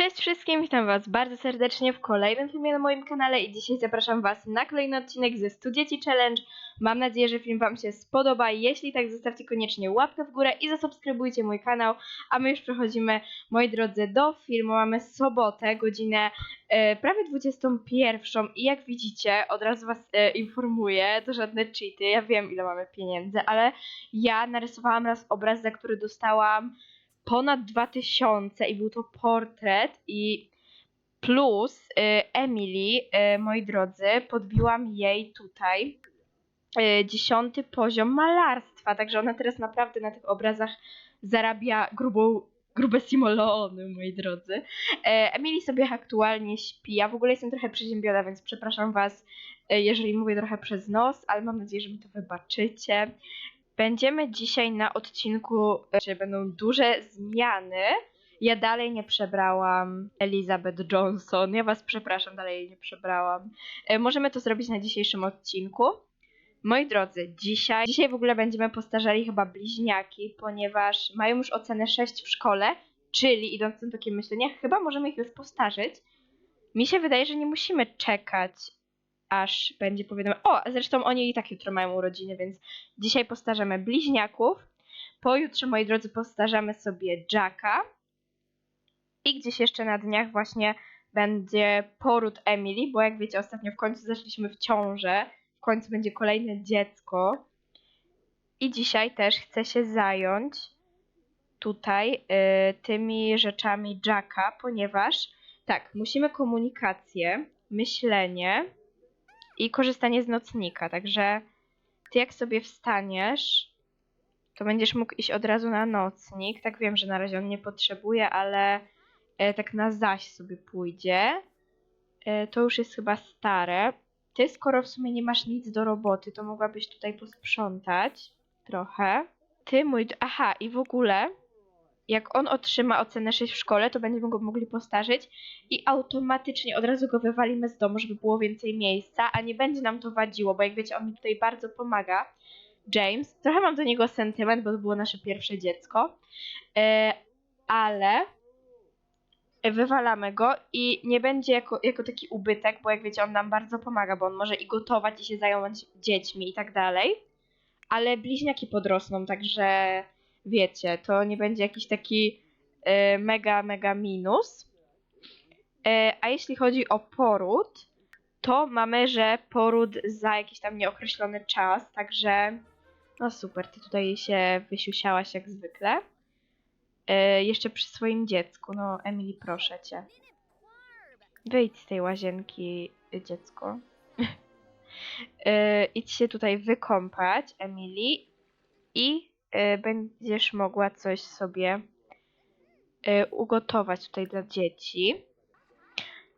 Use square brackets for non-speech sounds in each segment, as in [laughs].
Cześć wszystkim, witam was bardzo serdecznie w kolejnym filmie na moim kanale i dzisiaj zapraszam was na kolejny odcinek ze 100 Dzieci Challenge. Mam nadzieję, że film wam się spodoba, jeśli tak zostawcie koniecznie łapkę w górę i zasubskrybujcie mój kanał, a my już przechodzimy, moi drodzy, do filmu. Mamy sobotę, godzinę e, prawie 21 i jak widzicie, od razu was e, informuję, to żadne cheaty, ja wiem ile mamy pieniędzy, ale ja narysowałam raz obraz, za który dostałam ponad 2000 i był to portret i plus y, Emily, y, moi drodzy, podbiłam jej tutaj y, dziesiąty poziom malarstwa, także ona teraz naprawdę na tych obrazach zarabia grubą, grube simolony, moi drodzy. E, Emily sobie aktualnie śpi, ja w ogóle jestem trochę przeziębiona, więc przepraszam was, e, jeżeli mówię trochę przez nos, ale mam nadzieję, że mi to wybaczycie. Będziemy dzisiaj na odcinku, że będą duże zmiany. Ja dalej nie przebrałam Elizabeth Johnson. Ja was przepraszam, dalej jej nie przebrałam. E, możemy to zrobić na dzisiejszym odcinku. Moi drodzy, dzisiaj, dzisiaj w ogóle będziemy postarzali chyba bliźniaki, ponieważ mają już ocenę 6 w szkole, czyli idąc tym takim myślenie, chyba możemy ich już postarzyć. Mi się wydaje, że nie musimy czekać, aż będzie powiadomione. O, zresztą oni i tak jutro mają urodziny, więc dzisiaj postarzamy bliźniaków. Pojutrze, moi drodzy, postarzamy sobie Jacka. I gdzieś jeszcze na dniach właśnie będzie poród Emily, bo jak wiecie, ostatnio w końcu zeszliśmy w ciążę. W końcu będzie kolejne dziecko. I dzisiaj też chcę się zająć tutaj y, tymi rzeczami Jacka, ponieważ tak, musimy komunikację, myślenie, i korzystanie z nocnika. Także ty jak sobie wstaniesz, to będziesz mógł iść od razu na nocnik. Tak wiem, że na razie on nie potrzebuje, ale e, tak na zaś sobie pójdzie. E, to już jest chyba stare. Ty, skoro w sumie nie masz nic do roboty, to mogłabyś tutaj posprzątać trochę. Ty, mój. Aha, i w ogóle, jak on otrzyma ocenę 6 w szkole, to będziemy go mogli postarzyć i automatycznie od razu go wywalimy z domu, żeby było więcej miejsca, a nie będzie nam to wadziło, bo jak wiecie, on mi tutaj bardzo pomaga. James, trochę mam do niego sentyment, bo to było nasze pierwsze dziecko, e, ale wywalamy go i nie będzie jako, jako taki ubytek, bo jak wiecie, on nam bardzo pomaga, bo on może i gotować, i się zająć dziećmi i tak dalej, ale bliźniaki podrosną, także wiecie, to nie będzie jakiś taki e, mega, mega minus. E, a jeśli chodzi o poród, to mamy, że poród za jakiś tam nieokreślony czas, także no super, ty tutaj się wysiusiałaś jak zwykle. E, jeszcze przy swoim dziecku, no Emily, proszę cię. Wyjdź z tej łazienki, dziecko. [laughs] idź się tutaj wykąpać, Emily, i będziesz mogła coś sobie e, ugotować tutaj dla dzieci.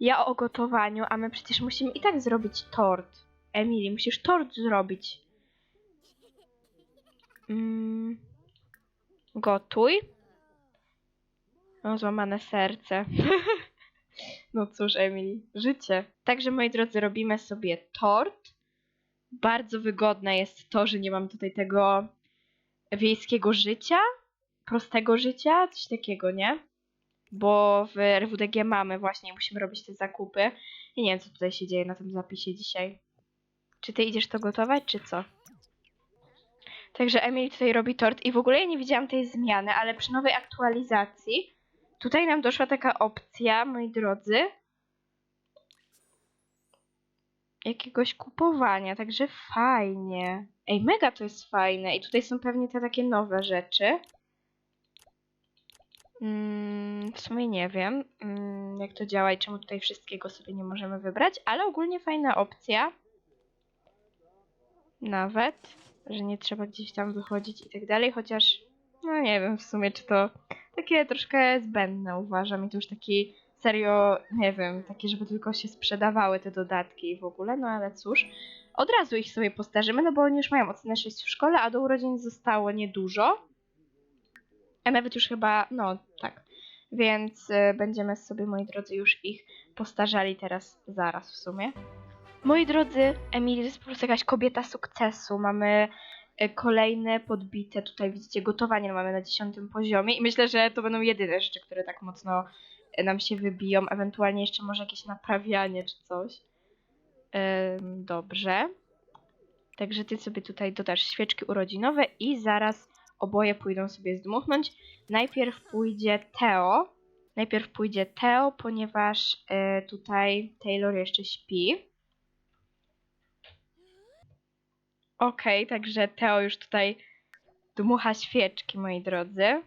Ja o gotowaniu, a my przecież musimy i tak zrobić tort. Emily, musisz tort zrobić. Mm, gotuj. No, złamane serce. [laughs] no cóż, Emily, życie. Także, moi drodzy, robimy sobie tort. Bardzo wygodne jest to, że nie mam tutaj tego wiejskiego życia, prostego życia, coś takiego, nie? bo w RWDG mamy właśnie, musimy robić te zakupy. I nie wiem, co tutaj się dzieje na tym zapisie dzisiaj. Czy ty idziesz to gotować, czy co? Także Emily tutaj robi tort i w ogóle ja nie widziałam tej zmiany, ale przy nowej aktualizacji tutaj nam doszła taka opcja, moi drodzy, jakiegoś kupowania, także fajnie. Ej, mega to jest fajne i tutaj są pewnie te takie nowe rzeczy. Mm, w sumie nie wiem, mm, jak to działa i czemu tutaj wszystkiego sobie nie możemy wybrać, ale ogólnie fajna opcja. Nawet, że nie trzeba gdzieś tam wychodzić i tak dalej, chociaż no nie wiem w sumie, czy to takie troszkę zbędne uważam i to już taki serio, nie wiem, takie, żeby tylko się sprzedawały te dodatki i w ogóle, no ale cóż. Od razu ich sobie postarzymy, no bo oni już mają ocenę 6 w szkole, a do urodzin zostało niedużo. A nawet już chyba, no tak. Więc y, będziemy sobie, moi drodzy, już ich postarzali teraz, zaraz w sumie. Moi drodzy, Emily to jest po prostu jakaś kobieta sukcesu. Mamy y, kolejne podbite, tutaj widzicie, gotowanie mamy na dziesiątym poziomie i myślę, że to będą jedyne rzeczy, które tak mocno e, nam się wybiją, ewentualnie jeszcze może jakieś naprawianie czy coś. Dobrze. Także ty sobie tutaj dodasz świeczki urodzinowe i zaraz oboje pójdą sobie zdmuchnąć. Najpierw pójdzie Teo. Najpierw pójdzie Teo, ponieważ e, tutaj Taylor jeszcze śpi. Okej, także Teo już tutaj dmucha świeczki, moi drodzy.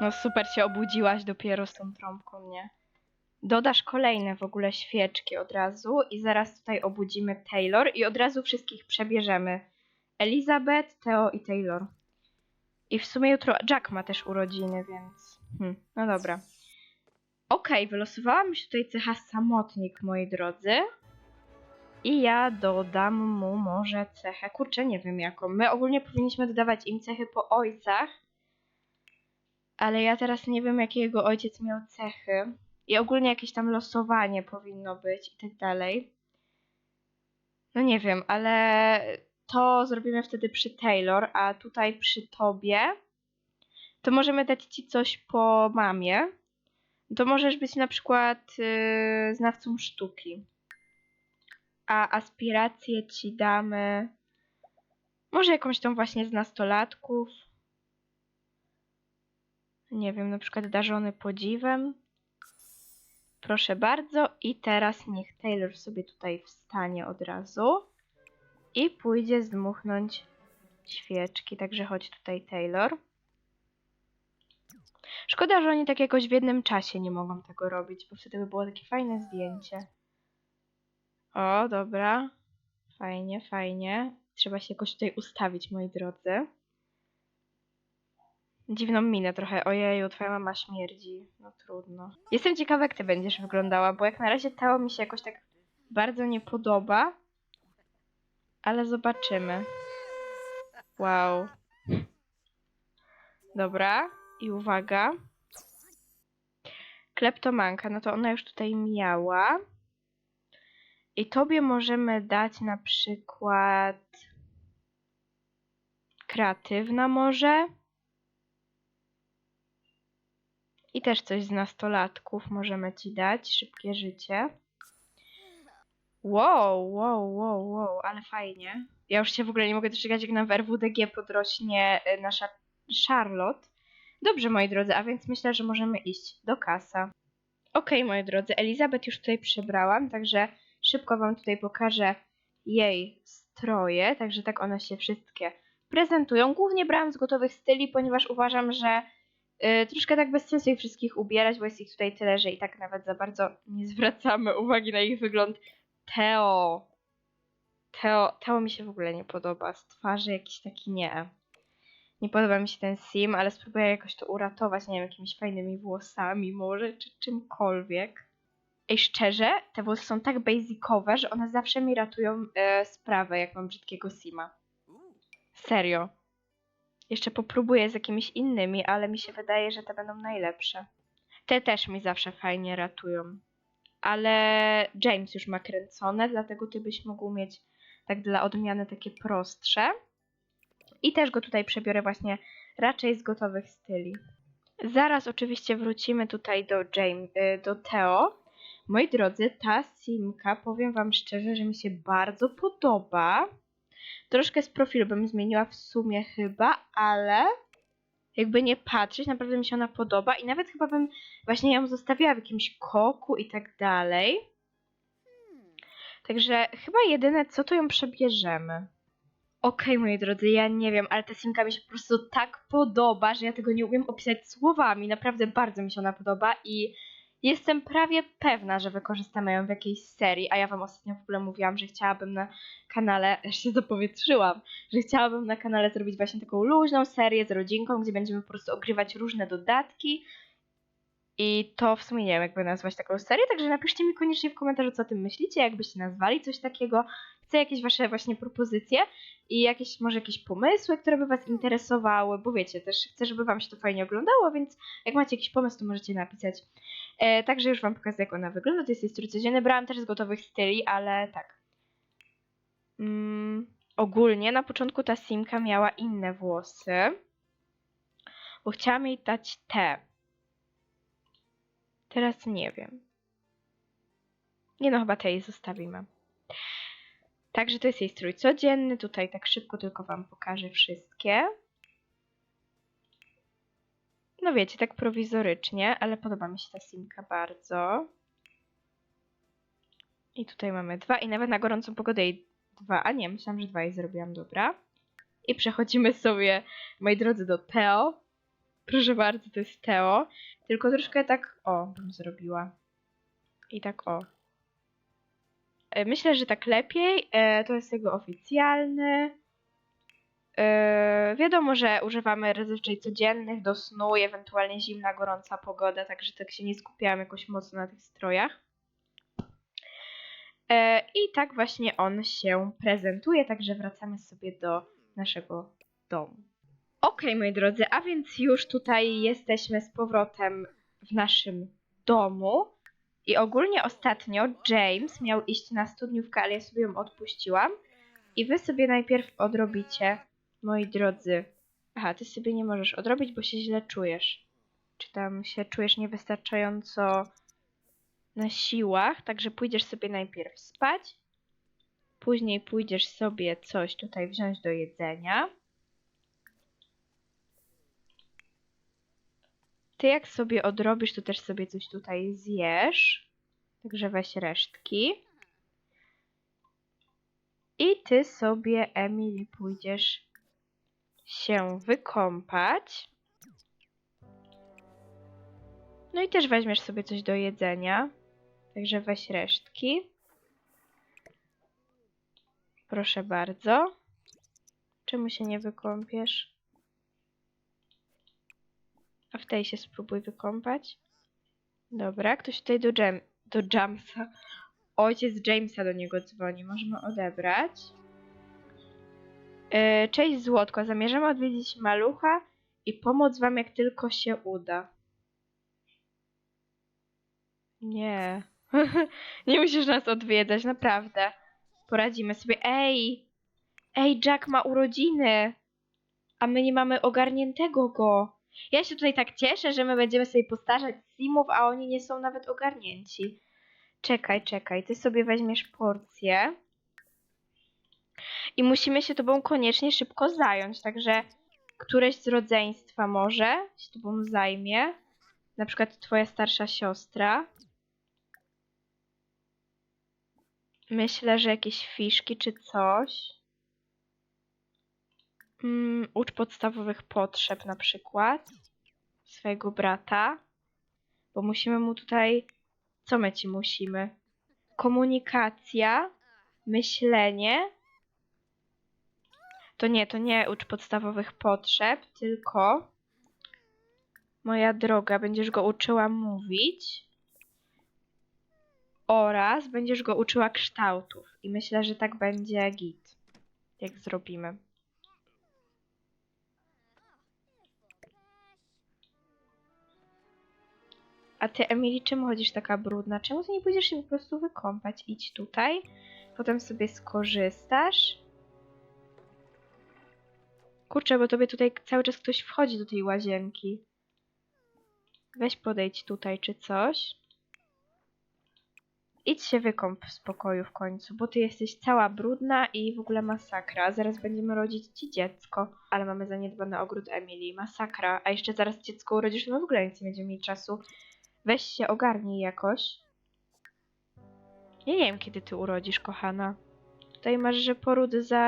No super się obudziłaś dopiero z tą trąbką, nie? Dodasz kolejne w ogóle świeczki od razu i zaraz tutaj obudzimy Taylor i od razu wszystkich przebierzemy. Elizabeth, Theo i Taylor. I w sumie jutro Jack ma też urodziny, więc... Hmm, no dobra. Okej, wylosowałam już tutaj cecha samotnik, moi drodzy. I ja dodam mu może cechę, kurczę, nie wiem jaką. My ogólnie powinniśmy dodawać im cechy po ojcach, ale ja teraz nie wiem, jakie jego ojciec miał cechy. I ogólnie jakieś tam losowanie powinno być i tak dalej. No nie wiem, ale to zrobimy wtedy przy Taylor, a tutaj przy tobie to możemy dać ci coś po mamie. To możesz być na przykład yy, znawcą sztuki. A aspiracje ci damy. Może jakąś tą właśnie z nastolatków. Nie wiem, na przykład darzony podziwem. Proszę bardzo. I teraz niech Taylor sobie tutaj wstanie od razu. I pójdzie zdmuchnąć świeczki. Także chodź tutaj, Taylor. Szkoda, że oni tak jakoś w jednym czasie nie mogą tego robić, bo wtedy by było takie fajne zdjęcie. O, dobra. Fajnie, fajnie. Trzeba się jakoś tutaj ustawić, moi drodzy. Dziwną minę trochę. Ojeju, twoja mama śmierdzi. No trudno. Jestem ciekawa, jak ty będziesz wyglądała, bo jak na razie Teo mi się jakoś tak bardzo nie podoba. Ale zobaczymy. Wow. Dobra. I uwaga. Kleptomanka, no to ona już tutaj miała. I tobie możemy dać na przykład kreatywna może. I też coś z nastolatków możemy ci dać. Szybkie życie. Wow, wow, wow, wow, ale fajnie. Ja już się w ogóle nie mogę doczekać, jak nam w RWDG podrośnie y, nasza Charlotte. Dobrze, moi drodzy, a więc myślę, że możemy iść do kasa. Okej, moi drodzy, Elizabeth już tutaj przebrałam, także szybko wam tutaj pokażę jej stroje, także tak one się wszystkie prezentują. Głównie brałam z gotowych styli, ponieważ uważam, że troszkę tak bez sensu ich wszystkich ubierać, bo jest ich tutaj tyle, że i tak nawet za bardzo nie zwracamy [laughs] uwagi na ich wygląd. Teo. Teo, Teo mi się w ogóle nie podoba. Z twarzy jakiś taki nie. Nie podoba mi się ten sim, ale spróbuję jakoś to uratować, nie wiem, jakimiś fajnymi włosami może, czy czymkolwiek. Ej, szczerze, te włosy są tak basicowe, że one zawsze mi ratują e, sprawę, jak mam brzydkiego sima. Serio. Jeszcze popróbuję z jakimiś innymi, ale mi się wydaje, że te będą najlepsze. Te też mi zawsze fajnie ratują. Ale James już ma kręcone, dlatego ty byś mógł mieć tak dla odmiany takie prostsze. I też go tutaj przebiorę właśnie raczej z gotowych styli. Zaraz oczywiście wrócimy tutaj do James, y, do Theo. Moi drodzy, ta simka, powiem wam szczerze, że mi się bardzo podoba. Troszkę z profilu bym zmieniła w sumie chyba, ale jakby nie patrzeć, naprawdę mi się ona podoba i nawet chyba bym właśnie ją zostawiła w jakimś koku i tak dalej. Także chyba jedyne co to ją przebierzemy. Okej, moi drodzy, ja nie wiem, ale ta simka mi się po prostu tak podoba, że ja tego nie umiem opisać słowami. Naprawdę bardzo mi się ona podoba i jestem prawie pewna, że wykorzystamy ją w jakiejś serii, a ja wam ostatnio w ogóle mówiłam, że chciałabym na kanale, [laughs] aż się zapowietrzyłam, że chciałabym na kanale zrobić właśnie taką luźną serię z rodzinką, gdzie będziemy po prostu ogrywać różne dodatki i to w sumie nie wiem, jakby nazwać taką serię, także napiszcie mi koniecznie w komentarzu, co o tym myślicie, jakbyście nazwali coś takiego. Chcę jakieś wasze właśnie propozycje i jakieś, może jakieś pomysły, które by was interesowały, bo wiecie, też chcę, żeby wam się to fajnie oglądało, więc jak macie jakiś pomysł, to możecie napisać. E, także już wam pokażę, jak ona wygląda. To jest jej strój codzienny. Brałam też z gotowych styli, ale tak. Mm, ogólnie na początku ta simka miała inne włosy, bo chciałam jej dać te. teraz nie wiem. Nie no, chyba tej zostawimy. Także to jest jej strój codzienny. Tutaj tak szybko tylko Wam pokażę wszystkie. No wiecie, tak prowizorycznie, ale podoba mi się ta simka bardzo. I tutaj mamy dwa i nawet na gorącą pogodę jej dwa, a nie, myślałam, że dwa jej zrobiłam, dobra. I przechodzimy sobie, moi drodzy, do Teo. Proszę bardzo, to jest Teo. Tylko troszkę tak, o, bym zrobiła. I tak, o. E, Myślę, że tak lepiej. E, To jest jego oficjalny. E, Wiadomo, że używamy zazwyczaj codziennych do snu ewentualnie zimna, gorąca pogoda, także tak się nie skupiałam jakoś mocno na tych strojach. E, I tak właśnie on się prezentuje, także wracamy sobie do naszego domu. Okej, moi drodzy, a więc już tutaj jesteśmy z powrotem w naszym domu. I ogólnie ostatnio James miał iść na studniówkę, ale ja sobie ją odpuściłam. I wy sobie najpierw odrobicie, moi drodzy. Aha, ty sobie nie możesz odrobić, bo się źle czujesz. Czy tam się czujesz niewystarczająco na siłach, także pójdziesz sobie najpierw spać. Później pójdziesz sobie coś tutaj wziąć do jedzenia. Ty jak sobie odrobisz, to też sobie coś tutaj zjesz. Także weź resztki. I ty sobie, Emily, pójdziesz się wykąpać. No i też weźmiesz sobie coś do jedzenia. Także weź resztki. Proszę bardzo. Czemu się nie wykąpiesz? A w tej się spróbuj wykąpać. Dobra, ktoś tutaj do, Jam do Jamesa. Ojciec Jamesa do niego dzwoni. Możemy odebrać. Yy, cześć Złotko, zamierzamy odwiedzić malucha i pomóc wam jak tylko się uda. Nie. [laughs] nie musisz nas odwiedzać, naprawdę. Poradzimy sobie. Ej! Ej, Jack ma urodziny! A my nie mamy ogarniętego go. Ja się tutaj tak cieszę, że my będziemy sobie postarzać simów, a oni nie są nawet ogarnięci. Czekaj, czekaj, ty sobie weźmiesz porcję. I musimy się tobą koniecznie szybko zająć, także któreś z rodzeństwa może się tobą zajmie. Na przykład twoja starsza siostra. Myślę, że jakieś fiszki czy coś. Mm, ucz podstawowych potrzeb na przykład swojego brata, bo musimy mu tutaj. Co my ci musimy? Komunikacja, myślenie. To nie, to nie ucz podstawowych potrzeb, tylko moja droga, będziesz go uczyła mówić oraz będziesz go uczyła kształtów. I myślę, że tak będzie git, jak zrobimy. A ty, Emily, czemu chodzisz taka brudna? Czemu ty nie pójdziesz się po prostu wykąpać? Idź tutaj, potem sobie skorzystasz. Kurczę, bo tobie tutaj cały czas ktoś wchodzi do tej łazienki. Weź podejdź tutaj czy coś. Idź się wykąp w spokoju w końcu, bo ty jesteś cała brudna i w ogóle masakra. Zaraz będziemy rodzić ci dziecko, ale mamy zaniedbany ogród Emily. Masakra. A jeszcze zaraz dziecko urodzisz, my w ogóle nic nie będziemy mieli czasu. Weź się ogarnij jakoś. Ja nie wiem, kiedy ty urodzisz, kochana. Tutaj masz, że poród za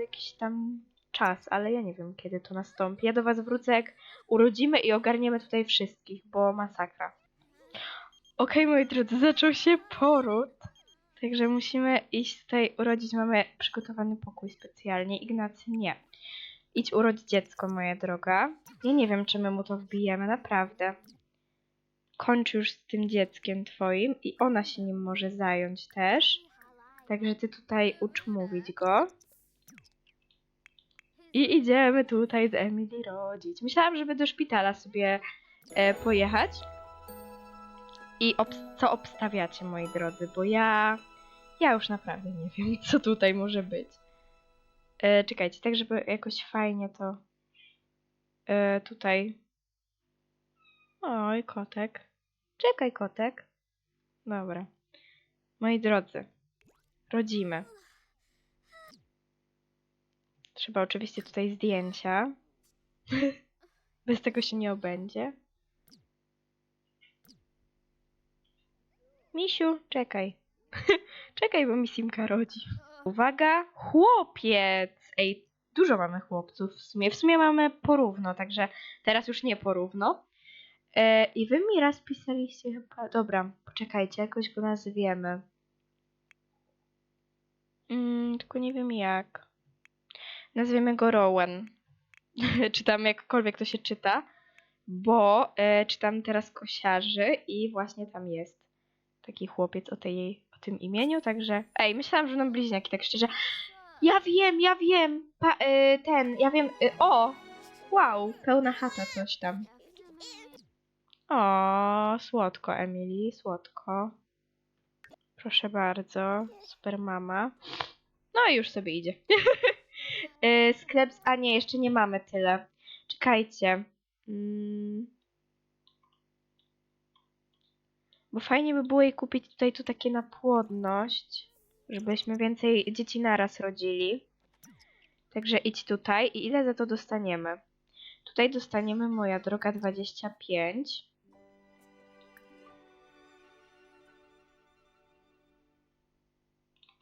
jakiś tam czas, ale ja nie wiem, kiedy to nastąpi. Ja do was wrócę, jak urodzimy i ogarniemy tutaj wszystkich, bo masakra. Okej, moi drodzy, zaczął się poród. Także musimy iść tutaj urodzić. Mamy przygotowany pokój specjalnie. Ignacy, nie. Idź urodź dziecko, moja droga. Ja nie wiem, czy my mu to wbijemy, naprawdę. Kończ już z tym dzieckiem twoim i ona się nim może zająć też. Także ty tutaj ucz mówić go. I idziemy tutaj z Emily rodzić. Myślałam, żeby do szpitala sobie e, pojechać. I obs- co obstawiacie, moi drodzy, bo ja. Ja już naprawdę nie wiem, [laughs] co tutaj może być. E, czekajcie, tak, żeby jakoś fajnie to. E, tutaj. Oj, kotek. Czekaj, kotek. Dobra. Moi drodzy, rodzimy. Trzeba oczywiście tutaj zdjęcia. Bez tego się nie obędzie. Misiu, czekaj. [laughs] czekaj, bo mi Simka rodzi. Uwaga, chłopiec! Ej, dużo mamy chłopców w sumie. W sumie mamy porówno, także teraz już nie porówno. E, I wy mi raz pisaliście chyba... Dobra, poczekajcie, jakoś go nazwiemy. Mm, tylko nie wiem jak. Nazwiemy go Rowan. [laughs] czy tam jakkolwiek to się czyta. Bo e, czytam teraz kosiarzy i właśnie tam jest taki chłopiec o, tej, o tym imieniu, także... Ej, myślałam, że będą bliźniaki, tak szczerze. Ja wiem, ja wiem! Pa, e, ten, ja wiem... E, o! Wow, pełna chata coś tam. O, słodko, Emily, słodko. Proszę bardzo, super mama. No i już sobie idzie. [laughs] Y, Sklep z... A nie, jeszcze nie mamy tyle. Czekajcie. Mm. Bo fajnie by było jej kupić tutaj tu takie na płodność, żebyśmy więcej dzieci naraz rodzili. Także idź tutaj i ile za to dostaniemy? Tutaj dostaniemy, moja droga, 25.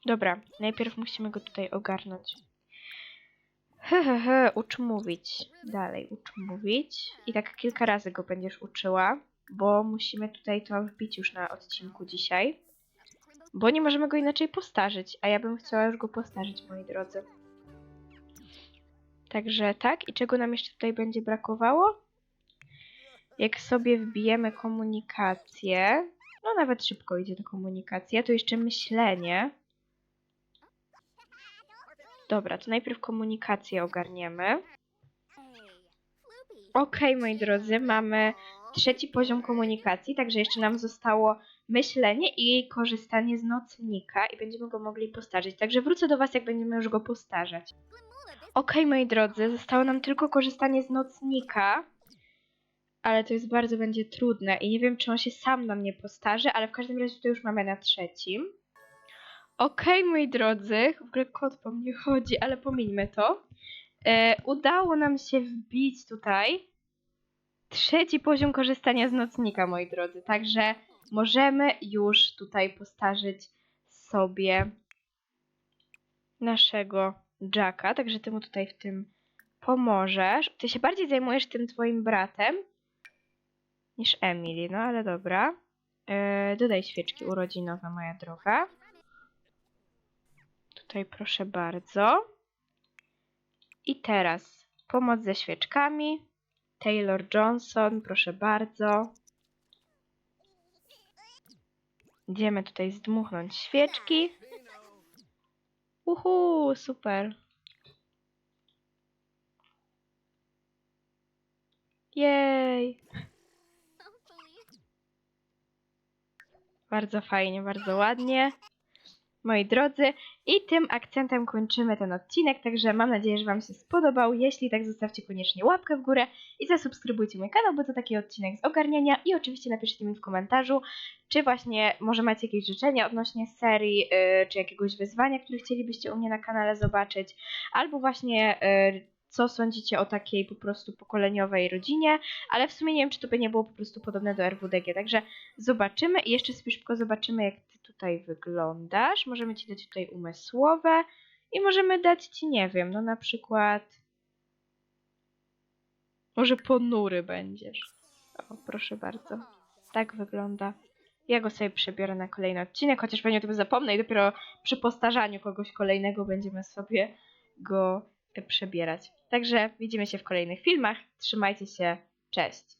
Dobra, najpierw musimy go tutaj ogarnąć. Hehehe, ucz mówić. Dalej, ucz mówić. I tak kilka razy go będziesz uczyła, bo musimy tutaj to wbić już na odcinku dzisiaj. Bo nie możemy go inaczej postarzyć, a ja bym chciała już go postarzyć, moi drodzy. Także tak, i czego nam jeszcze tutaj będzie brakowało? Jak sobie wbijemy komunikację, no nawet szybko idzie to komunikacja, to jeszcze myślenie. Dobra, to najpierw komunikację ogarniemy. Okej, moi drodzy, mamy trzeci poziom komunikacji, także jeszcze nam zostało myślenie i korzystanie z nocnika i będziemy go mogli postarzyć. Także wrócę do Was, jak będziemy już go postarzać. Okej, moi drodzy, zostało nam tylko korzystanie z nocnika, ale to jest bardzo będzie trudne i nie wiem, czy on się sam nam nie postarzy, ale w każdym razie to już mamy na trzecim. Okej, moi drodzy, w ogóle kot po mnie chodzi, ale pomińmy to. E, udało nam się wbić tutaj trzeci poziom korzystania z nocnika, moi drodzy. Także możemy już tutaj postarzyć sobie naszego Jacka. Także ty mu tutaj w tym pomożesz. Ty się bardziej zajmujesz tym twoim bratem niż Emily, no ale dobra. E, dodaj świeczki urodzinowe, moja droga. Tutaj proszę bardzo. I teraz pomoc ze świeczkami. Taylor Johnson, proszę bardzo. Idziemy tutaj zdmuchnąć świeczki. Uhu, super. Jej. Bardzo fajnie, bardzo ładnie. Moi drodzy, i tym akcentem kończymy ten odcinek, także mam nadzieję, że Wam się spodobał. Jeśli tak, zostawcie koniecznie łapkę w górę i zasubskrybujcie mój kanał, bo to taki odcinek z ogarniania. I oczywiście napiszcie mi w komentarzu, czy właśnie może macie jakieś życzenia odnośnie serii, yy, czy jakiegoś wyzwania, które chcielibyście u mnie na kanale zobaczyć, albo właśnie yy, co sądzicie o takiej po prostu pokoleniowej rodzinie, ale w sumie nie wiem, czy to by nie było po prostu podobne do RWDG, także zobaczymy i jeszcze sobie szybko zobaczymy, jak tutaj wyglądasz. Możemy ci dać tutaj umysłowe i możemy dać ci, nie wiem, no na przykład może ponury będziesz. O, proszę bardzo. Tak wygląda. Ja go sobie przebiorę na kolejny odcinek, chociaż pewnie o tym zapomnę i dopiero przy postarzaniu kogoś kolejnego będziemy sobie go przebierać. Także widzimy się w kolejnych filmach. Trzymajcie się. Cześć.